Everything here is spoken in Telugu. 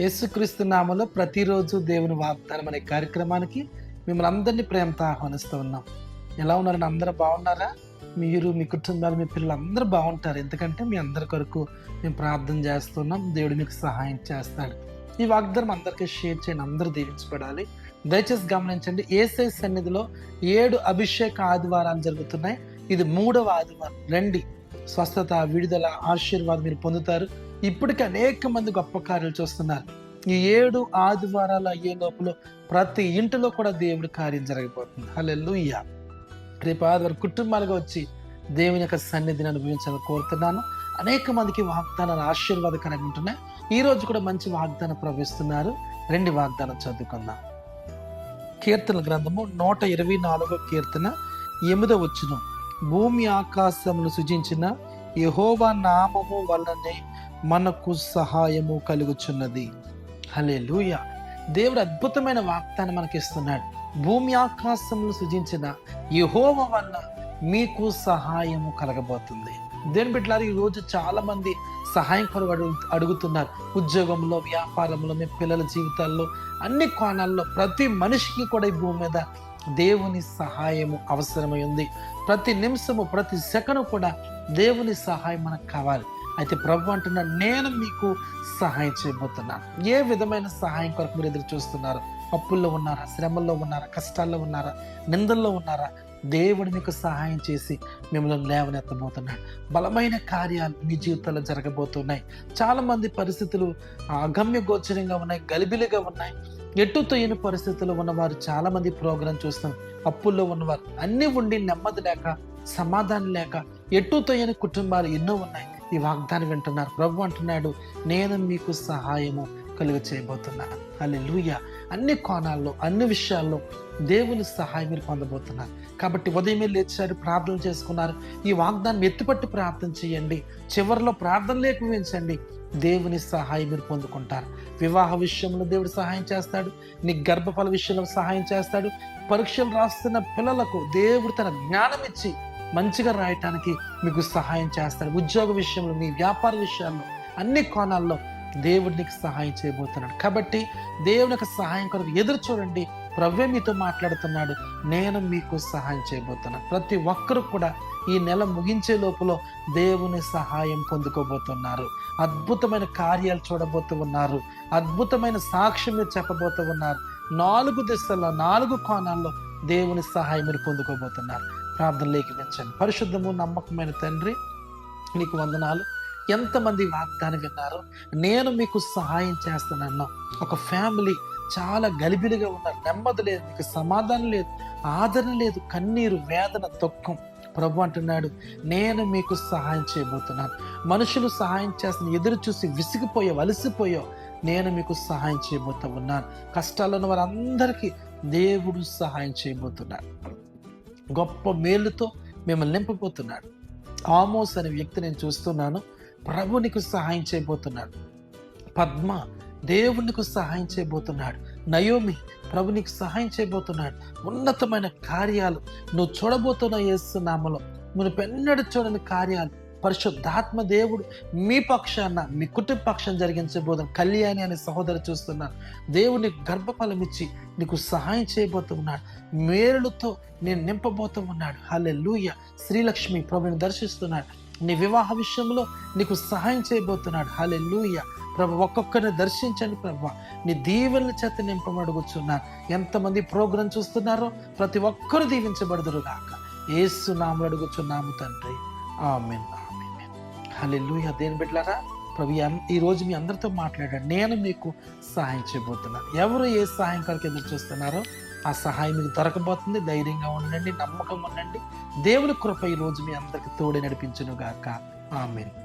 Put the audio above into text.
యేసుక్రీస్తు నామలో ప్రతిరోజు దేవుని వాగ్దానం అనే కార్యక్రమానికి మిమ్మల్ని అందరినీ ప్రేమతో ఆహ్వానిస్తూ ఉన్నాం. ఎలా ఉన్నారని అందరూ బాగున్నారా? మీరు మీ కుటుంబాలు మీ పిల్లలు అందరూ బాగుంటారు. ఎందుకంటే మీ అందరి కొరకు మేము ప్రార్థన చేస్తున్నాం దేవుడు మీకు సహాయం చేస్తాడు. ఈ వాగ్దానం అందరికీ షేర్ చేయండి. అందరూ దీవించబడాలి. దయచేసి గమనించండి. ఏసై సన్నిధిలో ఏడు అభిషేక ఆదివారాలు జరుగుతున్నాయి. ఇది మూడవ ఆదివారం. రండి. స్వస్థత విడుదల ఆశీర్వాదం మీరు పొందుతారు. ఇప్పటికి అనేక మంది గొప్ప కార్యాలు చూస్తున్నారు. ఈ ఏడు ఆదివారాలు అయ్యే లోపల ప్రతి ఇంటిలో కూడా దేవుడి కార్యం జరగబోతుంది. హల్లెలూయా. రేపు ఆదివారం కుటుంబాలుగా వచ్చి దేవుని యొక్క సన్నిధిని అనుభవించాలని కోరుతున్నాను. అనేక మందికి వాగ్దానాలు ఆశీర్వాదకరంగా ఉంటున్నాయి. ఈ రోజు కూడా మంచి వాగ్దానం ప్రవేశిస్తున్నారు రెండు వాగ్దానం చదువుకుందాం. కీర్తన గ్రంథము నూట ఇరవై నాలుగో కీర్తన ఎనిమిదో వచ్చిన భూమి ఆకాశమును సృజించిన యహోవా నామము వల్లనే మనకు సహాయము కలుగుచున్నది. హలే లూయ దేవుడు అద్భుతమైన వాగ్దానం మనకి ఇస్తున్నాడు భూమి ఆకాశంలో సృజించిన యహోవ వల్ల మీకు సహాయము కలగబోతుంది. దేని బిడ్డలారు ఈ రోజు చాలా మంది సహాయం కొరకు అడుగు అడుగుతున్నారు. ఉద్యోగంలో వ్యాపారంలో మీ పిల్లల జీవితాల్లో అన్ని కోణాల్లో ప్రతి మనిషికి కూడా ఈ భూమి మీద దేవుని సహాయము అవసరమై ఉంది. ప్రతి నిమిషము ప్రతి సెకను కూడా దేవుని సహాయం మనకు కావాలి. అయితే ప్రభు అంటున్నాడు నేను మీకు సహాయం చేయబోతున్నాను ఏ విధమైన సహాయం కొరకు మీరు ఎదురు చూస్తున్నారు? అప్పుల్లో ఉన్నారా? శ్రమల్లో ఉన్నారా? కష్టాల్లో ఉన్నారా? నిందల్లో ఉన్నారా? దేవుడు మీకు సహాయం చేసి మిమ్మల్ని లేవనెత్తబోతున్నాడు. బలమైన కార్యాలు మీ జీవితంలో జరగబోతున్నాయి. చాలామంది పరిస్థితులు అగమ్య గోచరంగా ఉన్నాయి గలిబిలిగా ఉన్నాయి. ఎటు తొయ్యని పరిస్థితుల్లో ఉన్నవారు చాలామంది ప్రోగ్రాం చూస్తాం. అప్పుల్లో ఉన్నవారు అన్నీ ఉండి నెమ్మది లేక సమాధానం లేక ఎటు తొయ్యని కుటుంబాలు ఎన్నో ఉన్నాయి. ఈ వాగ్దానం వింటున్నారు. ప్రభు అంటున్నాడు నేను మీకు సహాయము కలుగ చేయబోతున్నాను. అల్లెలుయ అన్ని కోణాల్లో అన్ని విషయాల్లో దేవుని సహాయం మీరు పొందబోతున్నారు. కాబట్టి ఉదయమే లేచారు ప్రార్థన చేసుకున్నారు. ఈ వాగ్దానం ఎత్తుపట్టి ప్రార్థన చేయండి. చివరిలో ప్రార్థన లేకపోయించండి దేవుని సహాయం మీరు పొందుకుంటారు. వివాహ విషయంలో దేవుడు సహాయం చేస్తాడు. నీ గర్భఫల విషయంలో సహాయం చేస్తాడు. పరీక్షలు రాస్తున్న పిల్లలకు దేవుడు తన జ్ఞానం ఇచ్చి మంచిగా రాయటానికి మీకు సహాయం చేస్తాడు. ఉద్యోగ విషయంలో మీ వ్యాపార విషయాల్లో అన్ని కోణాల్లో దేవుడు నీకు సహాయం చేయబోతున్నాడు. కాబట్టి దేవుని యొక్క సహాయం కొరకు ఎదురు చూడండి. ప్రవ్వే మీతో మాట్లాడుతున్నాడు. నేను మీకు సహాయం చేయబోతున్నాను ప్రతి ఒక్కరు కూడా ఈ నెల ముగించే లోపల దేవుని సహాయం పొందుకోబోతున్నారు. అద్భుతమైన కార్యాలు చూడబోతూ ఉన్నారు. అద్భుతమైన సాక్ష్యం మీరు చెప్పబోతూ ఉన్నారు. నాలుగు దిశల్లో నాలుగు కోణాల్లో దేవుని సహాయం మీరు పొందుకోబోతున్నారు. ప్రార్థన లేఖించండి. పరిశుద్ధము నమ్మకమైన తండ్రి నీకు వందనాలు. ఎంతమంది వాగ్దానం విన్నారు? నేను మీకు సహాయం చేస్తానన్నా. ఒక ఫ్యామిలీ చాలా గలిబిలిగా ఉన్నారు. నెమ్మది లేదు మీకు సమాధానం లేదు ఆదరణ లేదు కన్నీరు వేదన దుఃఖం. ప్రభు అంటున్నాడు నేను మీకు సహాయం చేయబోతున్నాను. మనుషులు సహాయం చేస్తున్న ఎదురు చూసి విసిగిపోయో అలసిపోయో నేను మీకు సహాయం చేయబోతూ ఉన్నాను. కష్టాల్లో ఉన్న వారందరికీ దేవుడు సహాయం చేయబోతున్నాడు. గొప్ప మేలుతో మిమ్మల్ని నింపబోతున్నాడు. ఆమోస్ అనే వ్యక్తి నేను చూస్తున్నాను. ప్రభు నీకు సహాయం చేయబోతున్నాడు. పద్మ దేవునికి సహాయం చేయబోతున్నాడు. నయోమి ప్రభు నీకు సహాయం చేయబోతున్నాడు. ఉన్నతమైన కార్యాలు నువ్వు చూడబోతున్న యేసునామలో నువ్వు పెన్నడు చూడని కార్యాలు. పరిశుద్ధాత్మ దేవుడు మీ పక్షాన మీ కుటుంబ పక్షాన్ని జరిగించబోతున్న కళ్యాణి అనే సహోదరు చూస్తున్నాను దేవుడు నీకు గర్భఫలం ఇచ్చి నీకు సహాయం చేయబోతున్నాడు. మేలుతో మేలులతో నేను నింపబోతూ ఉన్నాడు హలే లూయ శ్రీలక్ష్మి ప్రభుని దర్శిస్తున్నాడు. నీ వివాహ విషయంలో నీకు సహాయం చేయబోతున్నాడు. హలే లూయ ప్రభు ఒక్కొక్కరిని దర్శించండి ప్రభు. నీ దీవెనల చేత నింపమడుగుచున్నాను ఎంతమంది ప్రోగ్రాం చూస్తున్నారో ప్రతి ఒక్కరు దీవించబడదురు గాక. ఏసు నాములు అడుగుచున్నాము తండ్రి. Amen amen. హలే దేని బిడ్డలారా ప్రభు ఈ- ఈ రోజు మీ అందరితో మాట్లాడాడు. నేను మీకు సహాయం చేయబోతున్నాను ఎవరు ఏ సహాయం కొరకు ఎదురు చూస్తున్నారో ఆ సహాయం మీకు దొరకబోతుంది. ధైర్యంగా ఉండండి నమ్మకం ఉండండి. దేవుని కృప ఈ రోజు మీ అందరికి తోడే నడిపించును గాక. ఆమెను.